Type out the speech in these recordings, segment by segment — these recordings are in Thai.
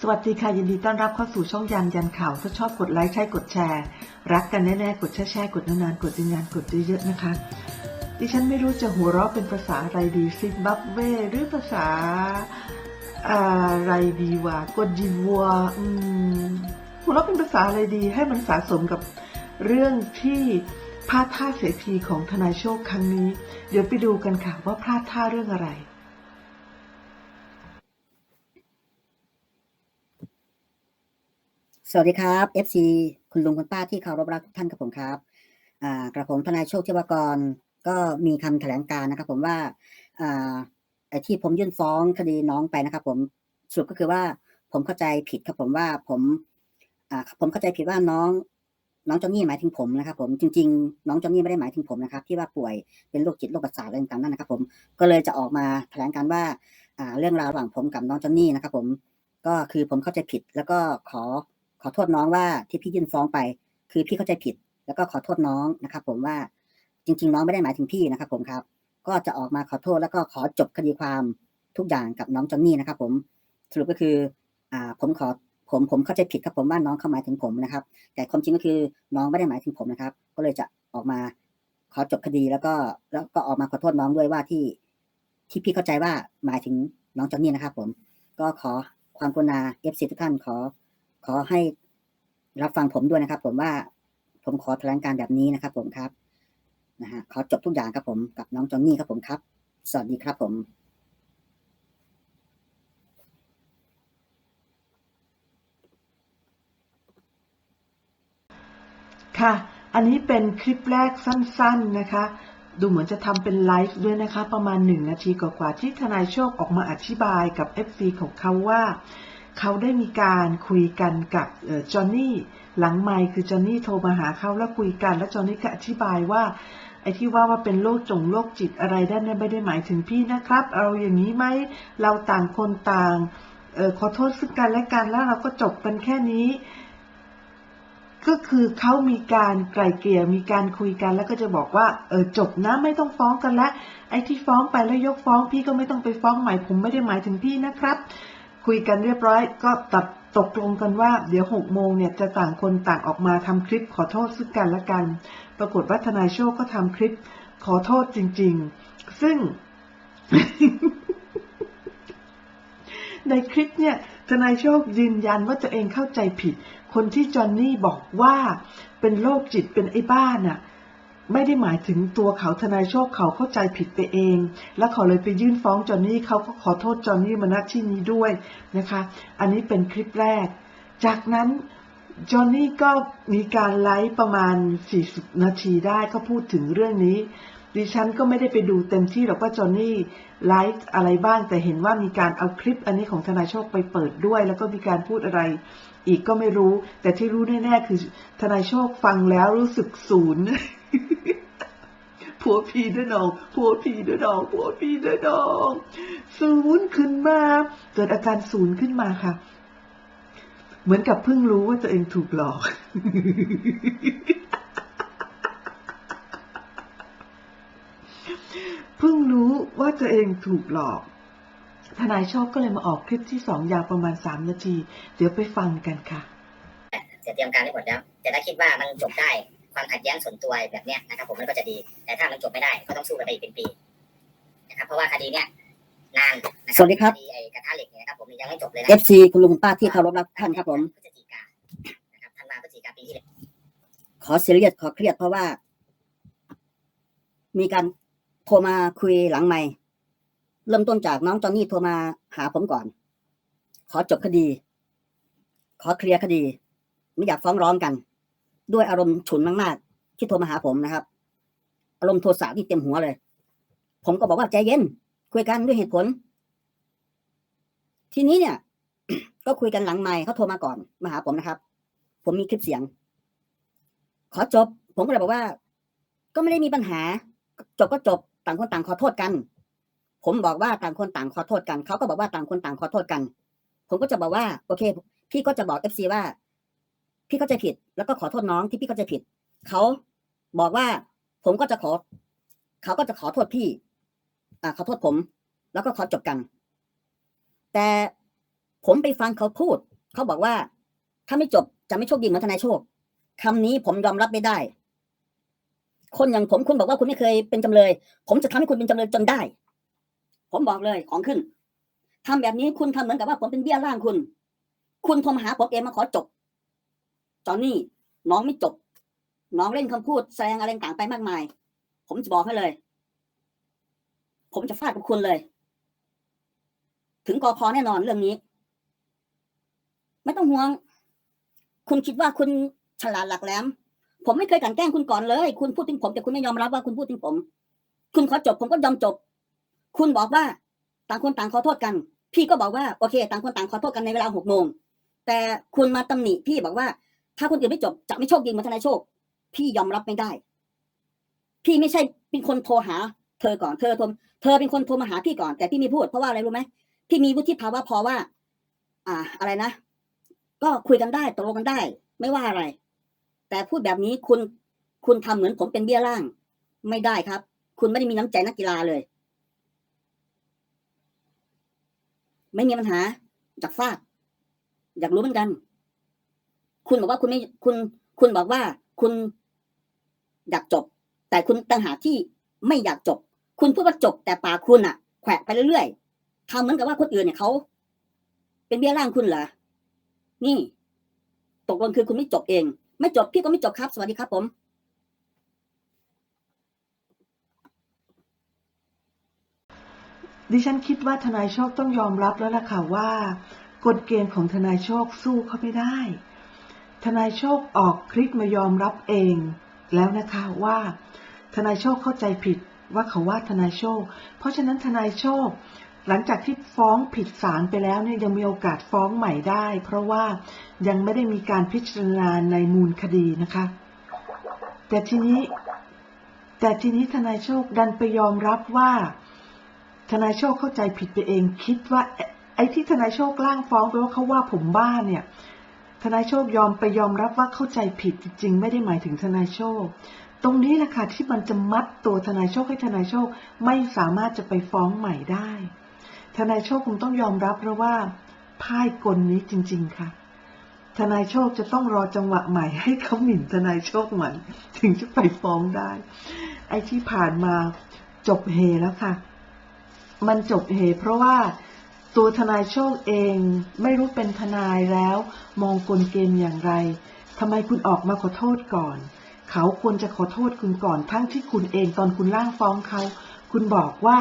สวัสดีค่ะยินดีต้อนรับเข้าสู่ช่องยันยันข่าวถ้าชอบกดไลค์ใช่กดแชร์ รักกันแน่ๆ กดแช่ๆกดนานๆ กดนานๆกดเยอะๆนะคะ ดิฉันไม่รู้จะหัวเราะเป็นภาษาอะไรดีซิมบับเวหรือภาษาอะไรดีวะกดดีวัวหัวเราะเป็นภาษาอะไรดี ให้มันสะสมกับเรื่องที่พลาดท่าเสียทีของทนายโชคครั้งนี้ เดี๋ยวไปดูกันค่ะว่าพลาดท่าเรื่องอะไร สวัสดีครับ FC คุณลุงคุณป้าที่เคารพรักทุกท่านครับผมครับอ่ากระผมทนายโชคเทวกรก็มีคำแถลงการนะครับ ผมว่าอ่าไอ้ที่ผมยื่นฟ้องคดีน้องไปนะครับ ผมสรุปก็คือว่าผมเข้าใจผิดครับผมว่าผมอ่าผมเข้าใจผิดว่าน้อง น้องจอนนี่หมายถึงผมนะครับ ผมจริง ๆ น้องจอนนี่ไม่ได้หมายถึงผมนะครับ ที่ว่าป่วยเป็นโรคจิตโรคประสาทอะไรต่างๆนั่นนะครับ ผมก็เลยจะออกมาแถลงการว่าอ่าเรื่องราวระหว่างผมกับน้องจอนนี่นะครับ ผมก็คือผมเข้าใจผิดแล้วก็ขอ ขอโทษน้องว่าที่พี่ยื่นฟ้องไป คือพี่เข้าใจผิด แล้วก็ขอโทษน้องนะครับ ผมว่าจริง ๆ น้องไม่ได้หมายถึงพี่นะครับ ผมครับ ก็จะออกมาขอโทษแล้วก็ขอจบคดีความทุกอย่างกับน้องจอนนี่นะครับ ผมสรุปก็คืออ่าผมขอผมผมเข้าใจผิดครับผมว่าน้องเข้าหมายถึงผมนะครับ แต่ความจริงก็คือน้องไม่ได้หมายถึงผมนะครับ ก็เลยจะออกมาขอจบคดีแล้วก็แล้วก็ออกมาขอโทษน้องด้วยว่าที่ที่พี่เข้าใจว่าหมายถึงน้องจอนนี่นะครับ ผมก็ขอความกรุณาเอฟซีทุกท่านขอ ขอให้รับฟังผมด้วยนะครับ ผมว่าผมขอแถลงการแบบนี้นะครับ ผมครับนะฮะขอจบทุกอย่างครับผมกับน้องจอนนี่ครับผมครับ สวัสดีครับผมค่ะ อันนี้เป็นคลิปแรกสั้น ๆนะคะ ดูเหมือนจะทำเป็นไลฟ์ด้วยนะคะ ประมาณหนึ่งนาทีกว่าๆที่ทนายโชคออกมาอธิบายกับ FC ของเขาว่า เขาได้มีการคุยกันกับจอห์นนี่หลังไมค์คือจอห์นนี่โทรมาหาเขาแล้วคุยกัน แล้วจอห์นนี่ก็อธิบายว่าไอ้ที่ว่าว่าเป็นโรคจงโรคจิตอะไรด้านนั้นไม่ได้หมายถึงพี่นะครับ เอาอย่างนี้ไหมเราต่างคนต่างออขอโทษซึ่งกันและกันแล้วเราก็จบกันแค่นี้ ก็คือเขามีการไกล่เกลี่ยมีการคุยกันแล้วก็จะบอกว่าเออจบนะไม่ต้องฟ้องกันละไอ้ที่ฟ้องไปแล้วยกฟ้องพี่ก็ไม่ต้องไปฟ้องใหม่ผมไม่ได้หมายถึงพี่นะครับ คุยกันเรียบร้อย ก็ตัดตกลงกันว่า เดี๋ยวหกโมงเนี่ยจะต่างคนต่างออกมาทำคลิปขอโทษซึ่งกันและกัน ปรากฏว่าทนายโชคก็ทำคลิปขอโทษจริง ๆ ซึ่ง ในคลิปเนี่ยทนายโชคยืนยันว่าตัวเองเข้าใจผิด คนที่จอห์นนี่บอกว่าเป็นโรคจิตเป็นไอ้บ้าน่ะ ไม่ได้หมายถึงตัวเขาทนายโชคเขาเข้าใจผิดไปเอง แล้วเขาเลยไปยื่นฟ้องจอห์นนี่เขาก็ขอโทษจอห์นนี่มาณที่นี้ด้วยนะคะ อันนี้เป็นคลิปแรก จากนั้นจอห์นนี่ก็มีการไลฟ์ประมาณ 40 นาทีได้ก็พูดถึงเรื่องนี้ ดิฉันก็ไม่ได้ไปดูเต็มที่หรอกว่าจอห์นนี่ไลฟ์อะไรบ้างแต่เห็นว่ามีการเอาคลิปอันนี้ของทนายโชคไปเปิดด้วย แล้วก็มีการพูดอะไรอีกก็ไม่รู้ แต่ที่รู้แน่ๆคือทนายโชคฟังแล้วรู้สึกศูนย์ ผัวพีเด้อน้องผัวพีเด้อน้องผัวพีเด้อน้องศูนย์ขึ้นมา เกิดอาการศูนย์ขึ้นมาค่ะ เหมือนกับเพิ่งรู้ว่าตัวเองถูกหลอกเพิ่งรู้ว่าตัวเองถูกหลอก ทนายโชคก็เลยมาออกคลิปที่สองยาวประมาณสามนาที เดี๋ยวไปฟังกันค่ะจะเตรียมการไว้หมดแล้ว แต่ถ้าคิดว่ามันจบได้ ความขัดแย้งส่วนตัวแบบเนี้ยนะครับ ผมมันก็จะดี แต่ถ้ามันจบไม่ได้ก็ต้องสู้กันไปอีกเป็นปีนะครับ เพราะว่าคดีเนี้ยนานนะสวัสดีครับคดีไอ้กระทะเหล็กเนี่ยนะครับผมยังไม่จบเลยนะ FC คุณลุงคุณป้าที่เคารพรักทุกท่านครับผมพฤศจิกานะครับธันวาพฤศจิกาปีที่แล้วขอเสียเรียสขอเครียดเพราะว่า มีการโทรมาคุยหลังไม่เริ่มต้นจากน้องจอนนี่โทรมาหาผมก่อน ขอจบคดี ขอเคลียร์คดี ไม่อยากฟ้องร้องกัน ด้วยอารมณ์ฉุนมากๆ ที่โทรมาหาผมนะครับ อารมณ์โทสะที่เต็มหัวเลย ผมก็บอกว่าใจเย็น คุยกันด้วยเหตุผล ทีนี้เนี่ย ก็คุยกันหลังไม่เขาโทรมาก่อนมาหาผมนะครับ ผมมีคลิปเสียง ขอจบ ผมก็เลยบอกว่า ก็ไม่ได้มีปัญหา จบก็จบต่างคนต่างขอโทษกัน ผมบอกว่าต่างคนต่างขอโทษกันเขาก็บอกว่าต่างคนต่างขอโทษกัน ผมก็จะบอกว่า โอเค พี่ก็จะบอกเอฟซีว่า พี่เข้าใจผิด แล้วก็ขอโทษน้องที่พี่เข้าใจผิด เขาบอกว่าผมก็จะขอ เขาก็จะขอโทษพี่ อ่าขอโทษผม แล้วก็ขอจบกัน แต่ผมไปฟังเขาพูด เขาบอกว่า ถ้าไม่จบจะไม่โชคดีเหมือนทนายโชคคำนี้ผมยอมรับไม่ได้ คนอย่างผมคุณบอกว่าคุณไม่เคยเป็นจำเลย ผมจะทำให้คุณเป็นจำเลยจนได้ ผมบอกเลยของขึ้นทำแบบนี้คุณทำเหมือนกับว่าผมเป็นเบี้ยล่างคุณ คุณโทรมาหาผมเองมาขอจบ จอนนี่น้องไม่จบ น้องเล่นคำพูดแสดงอะไรต่างไปมากมาย ผมจะบอกให้เลย ผมจะฟาดกับคุณเลย ถึงกอพอแน่นอนเรื่องนี้ ไม่ต้องห่วง คุณคิดว่าคุณฉลาดหลักแหลม ผมไม่เคยกลั่นแกล้งคุณก่อนเลย คุณพูดถึงผมแต่คุณไม่ยอมรับว่าคุณพูดถึงผม คุณขอจบผมก็ยอมจบ คุณบอกว่าต่างคนต่างขอโทษกัน พี่ก็บอกว่าโอเค ต่างคนต่างขอโทษกันในเวลาหกโมงแต่คุณมาตำหนิพี่บอกว่า ถ้าคนอื่นไม่จบจะไม่โชคดีเหมือนทนายโชค พี่ยอมรับไม่ได้ พี่ไม่ใช่เป็นคนโทรหา เธอก่อนเธอโทรเธอเป็นคนโทรมาหาพี่ก่อนแต่พี่ม่พูดเพราะว่าอะไรรู้ไหมพี่มีวุฒิภาวะพอว่า อ่า อะไรนะก็คุยกันได้ตกลงกันได้ ไม่ว่าอะไร แต่พูดแบบนี้คุณคุณทำเหมือนผมเป็นเบี้ยล่าง ไม่ได้ครับ คุณไม่ได้มีน้ำใจนักกีฬาเลย ไม่มีปัญหาจากฟาดอยากรู้เหมือนกัน คุณบอกว่าคุณไม่คุณ คุณบอกว่า คุณอยากจบ แต่คุณต่างหากที่ไม่อยากจบ คุณพูดว่าจบ แต่ปากคุณอะแขวะไปเรื่อยๆทำเหมือนกับว่าคนอื่นเนี่ยเขาเป็นเบี้ยล่างคุณเหรอนี่ ตกลงคือคุณไม่จบเอง ไม่จบพี่ก็ไม่จบครับ สวัสดีครับผมดิฉันคิดว่าทนายโชคต้องยอมรับแล้วล่ะค่ะว่า กฎเกณฑ์ของทนายโชคสู้เขาไม่ได้ ทนายโชคออกคลิปมายอมรับเองแล้วนะคะว่าทนายโชคเข้าใจผิดว่าเขาว่าทนายโชค เพราะฉะนั้นทนายโชค หลังจากที่ฟ้องผิดศาลไปแล้วเนี่ยยังมีโอกาสฟ้องใหม่ได้ เพราะว่ายังไม่ได้มีการพิจารณาในมูลคดีนะคะ แต่ทีนี้ แต่ทีนี้ทนายโชคดันไปยอมรับว่า ทนายโชคเข้าใจผิดไปเองคิดว่าไอ้ที่ทนายโชคล่างฟ้องไปว่าเขาว่าผมบ้าเนี่ย ทนายโชคยอมไปยอมรับว่าเข้าใจผิดจริงๆ ไม่ได้หมายถึงทนายโชค ตรงนี้แหละค่ะที่มันจะมัดตัวทนายโชคให้ทนายโชคไม่สามารถจะไปฟ้องใหม่ได้ ทนายโชคคงต้องยอมรับเพราะว่าพ่ายกลนี้จริง ๆ ค่ะ ทนายโชคจะต้องรอจังหวะใหม่ให้เขาหมิ่นทนายโชคใหม่ ถึงจะไปฟ้องได้ ไอ้ที่ผ่านมาจบเฮแล้วค่ะ มันจบเหตุเพราะว่า ตัวทนายโชคเองไม่รู้เป็นทนายแล้ว มองกลเกมอย่างไรทำไมคุณออกมาขอโทษก่อน เขาควรจะขอโทษคุณก่อนทั้งที่คุณเองตอนคุณล่างฟ้องเขา คุณบอกว่า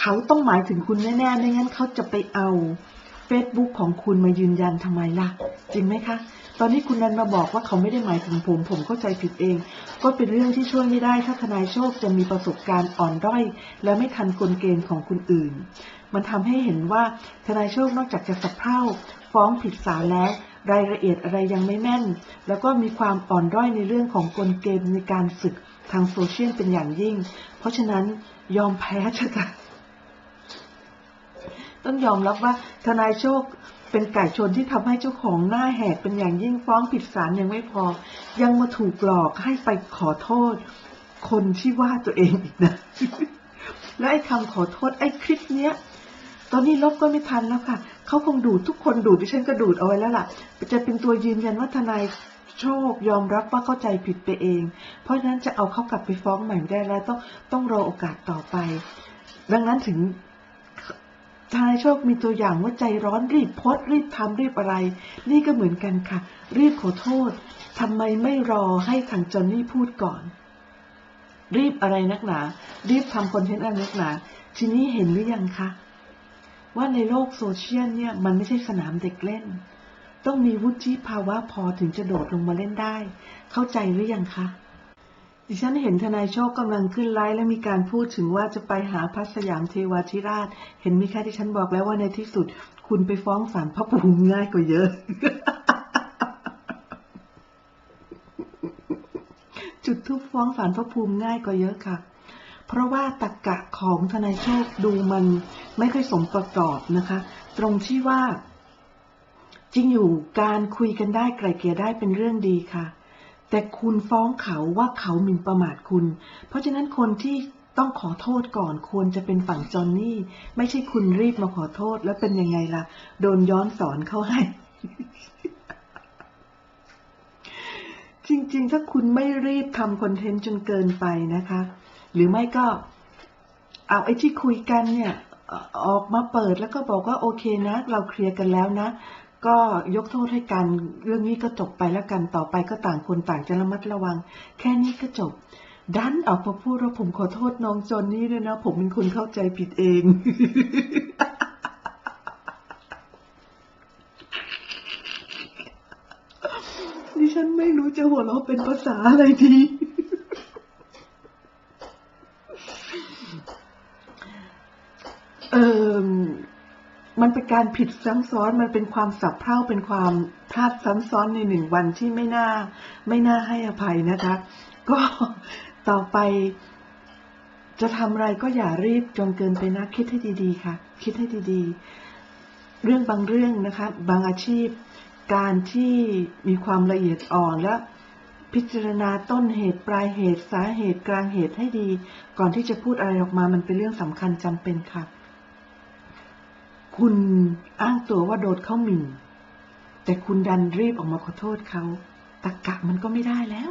เขาต้องหมายถึงคุณแน่ๆไม่งั้นเขาจะไปเอา เฟซบุ๊กของคุณมายืนยันทำไมล่ะ จริงไหมคะ ตอนนี้คุณนันมาบอกว่าเขาไม่ได้หมายถึงผม ผมเข้าใจผิดเอง ก็เป็นเรื่องที่ช่วยไม่ได้ถ้าทนายโชคจะมีประสบการณ์อ่อนด้อย และไม่ทันกลเกณฑ์ของคนอื่น มันทำให้เห็นว่าทนายโชคนอกจากจะสะเพร่าฟ้องผิดศาลแล้วรายละเอียดอะไรยังไม่แม่น แล้วก็มีความอ่อนด้อยในเรื่องของกลเกณฑ์ในการศึกทางโซเชียลเป็นอย่างยิ่ง เพราะฉะนั้นยอมแพ้เถอะค่ะ ต้องยอมรับว่าทนายโชคเป็นไก่ชนที่ทำให้เจ้าของหน้าแหกเป็นอย่างยิ่งฟ้องผิดศาลยังไม่พอ ยังมาถูกหลอกให้ไปขอโทษ คนที่ว่าตัวเองอีกนะ แล้วไอ้คำขอโทษไอ้คลิปเนี้ย ตอนนี้ลบก็ไม่ทันแล้วค่ะเขาคงดูดทุกคนดูดดิฉันก็ดูดเอาไว้แล้วล่ะ จะเป็นตัวยืนยันว่าทนายโชคยอมรับว่าเข้าใจผิดไปเอง เพราะฉะนั้นจะเอาเขากลับไปฟ้องใหม่ไม่ได้แล้วต้องต้องรอโอกาสต่อไป ดังนั้นถึง ทายโชคมีตัวอย่างว่าใจร้อนรีบโพสรีบทำรีบอะไร นี่ก็เหมือนกันค่ะ รีบขอโทษทำไมไม่รอให้ทางจอนนี่พูดก่อน รีบอะไรนักหนา รีบทำคอนเทนต์อะไรนักหนา ทีนี้เห็นหรือยังคะว่าในโลกโซเชียลเนี่ยมันไม่ใช่สนามเด็กเล่น ต้องมีวุฒิภาวะพอถึงจะโดดลงมาเล่นได้ เข้าใจหรือยังคะ ดิฉันเห็นทนายโชคกำลังขึ้นไลฟ์และมีการพูดถึงว่าจะไปหาพระสยามเทวาธิราช เห็นไหมคะที่ฉันบอกแล้วว่าในที่สุด คุณไปฟ้องศาลพระภูมิง่ายกว่าเยอะ จุดทุบฟ้องศาลพระภูมิง่ายกว่าเยอะค่ะ เพราะว่าตรกกะของทนายโชคดูมันไม่ค่อยสมประกอบนะคะ ตรงที่ว่า จริงอยู่การคุยกันได้ไกลเกลี่ยได้เป็นเรื่องดีค่ะ แต่คุณฟ้องเขาว่าเขาหมิ่นประมาทคุณ เพราะฉะนั้นคนที่ต้องขอโทษก่อนควรจะเป็นฝั่งจอนนี่ ไม่ใช่คุณรีบมาขอโทษแล้วเป็นยังไงล่ะ โดนย้อนสอนเขาให้ จริงๆ ถ้าคุณไม่รีบทำคอนเทนต์จนเกินไปนะคะ หรือไม่ก็ เอาไอ้ที่คุยกันเนี่ยออกมาเปิดแล้วก็บอกว่าโอเคนะ เราเคลียร์กันแล้วนะ ก็ยกโทษให้กัน เรื่องนี้ก็จบไปแล้วกันต่อไปก็ต่างคนต่างจะระมัดระวัง แค่นี้ก็จบ ดันออกมาพูดว่าผมขอโทษน้องจนนี่ด้วยนะ ผมเป็นคนเข้าใจผิดเองดิฉันไม่รู้จะหัวเราะเป็นภาษาอะไรดีเออ มันเป็นการผิดซ้ำซ้อน มันเป็นความสับเพร่า เป็นความพลาดซ้ำซ้อนในหนึ่งวันที่ไม่น่า ไม่น่าให้อภัยนะคะ ก็ต่อไปจะทำอะไรก็อย่ารีบจนเกินไปนะ คิดให้ดีๆค่ะ คิดให้ดีๆ เรื่องบางเรื่องนะคะ บางอาชีพ การที่มีความละเอียดอ่อนและพิจารณาต้นเหตุปลายเหตุสาเหตุกลางเหตุให้ดี ก่อนที่จะพูดอะไรออกมามันเป็นเรื่องสำคัญจำเป็นค่ะ คุณอ้างตัวว่าโดนเขาหมิ่น แต่คุณดันรีบออกมาขอโทษเขาตะกกะมันก็ไม่ได้แล้ว